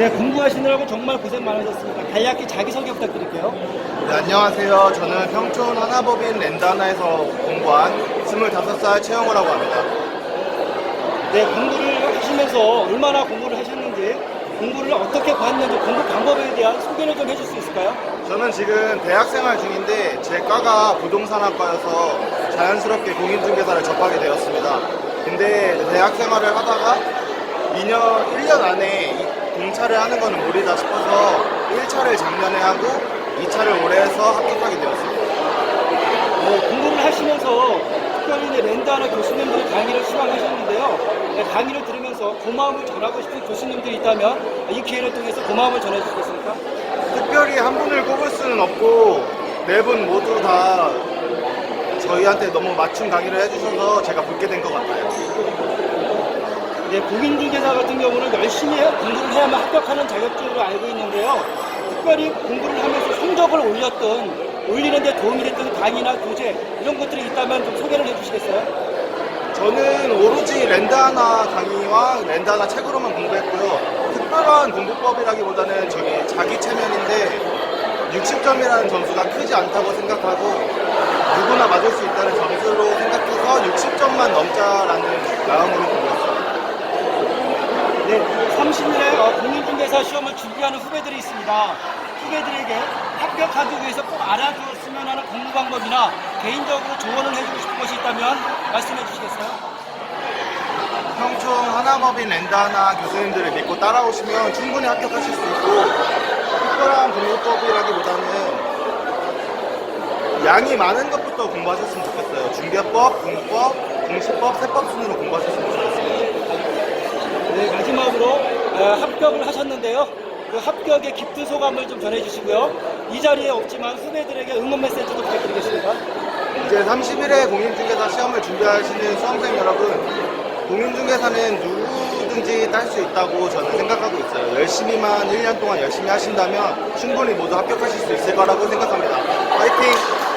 네, 공부하시느라고 정말 고생 많으셨습니다. 간략히 자기소개 부탁드릴게요. 네, 안녕하세요. 저는 평촌 하나법인 랜다나에서 공부한 25살 최영호라고 합니다. 네, 공부를 하시면서 얼마나 공부를 하셨는지, 공부를 어떻게 봤는지, 공부 방법에 대한 소개를 좀 해줄 수 있을까요? 저는 지금 대학생활 중인데 제 과가 부동산학과여서 자연스럽게 공인중개사를 접하게 되었습니다. 근데 대학생활을 하다가 2년, 1년 안에 이 동차를 하는 것은 무리다 싶어서 1차를 작년에 하고 2차를 올해 해서 합격하게 되었습니다. 네, 공부를 하시면서 특별히 랜드하나 교수님들이 강의를 수강하셨는데요. 네, 강의를 들으면서 고마움을 전하고 싶은 교수님들이 있다면 이 기회를 통해서 고마움을 전해주시겠습니까? 특별히 한 분을 꼽을 수는 없고 네 분 모두 다 저희한테 너무 맞춤 강의를 해주셔서 제가 붙게 된 것 같아요. 네, 공인중개사 같은 경우는 열심히 해- 공부를 해야만 합격하는 자격증으로 알고 있는데요. 특별히 공부를 하면서 성적을 올렸던, 올리는데 도움이 됐던 강의나 교재, 이런 것들이 있다면 좀 소개를 해주시겠어요? 저는 오로지 랜드하나 강의와 랜드하나 책으로만 공부했고요. 특별한 공부법이라기보다는 저기 자기 체면인데 60점이라는 점수가 크지 않다고 생각하고 누구나 맞을 수 있다는 점수로 생각해서 60점만 넘자라는 마음으로 공부했습니다. 네, 30일에 공인중개사 시험을 준비하는 후배들이 있습니다. 후배들에게 합격하기 위해서 꼭 알아두었으면 하는 공부 방법이나 개인적으로 조언을 해주고 싶은 것이 있다면 말씀해 주시겠어요? 평촌 하나법인 랜드하나 교수님들을 믿고 따라오시면 충분히 합격하실 수 있고 특별한 공부법이라기보다는 양이 많은 것부터 공부하셨으면 좋겠어요. 중개법, 공법, 공시법, 세법 순으로 공부하셨으면 좋겠습니다. 네, 마지막으로 어, 합격을 하셨는데요. 그 합격의 깊은 소감을 좀 전해주시고요. 이 자리에 없지만 후배들에게 응원 메시지도 부탁드리겠습니다. 이제 30일에 공인중개사 시험을 준비하시는 수험생 여러분, 공인중개사는 누구든지 딸 수 있다고 저는 생각하고 있어요. 열심히만 1년 동안 열심히 하신다면 충분히 모두 합격하실 수 있을 거라고 생각합니다. 화이팅!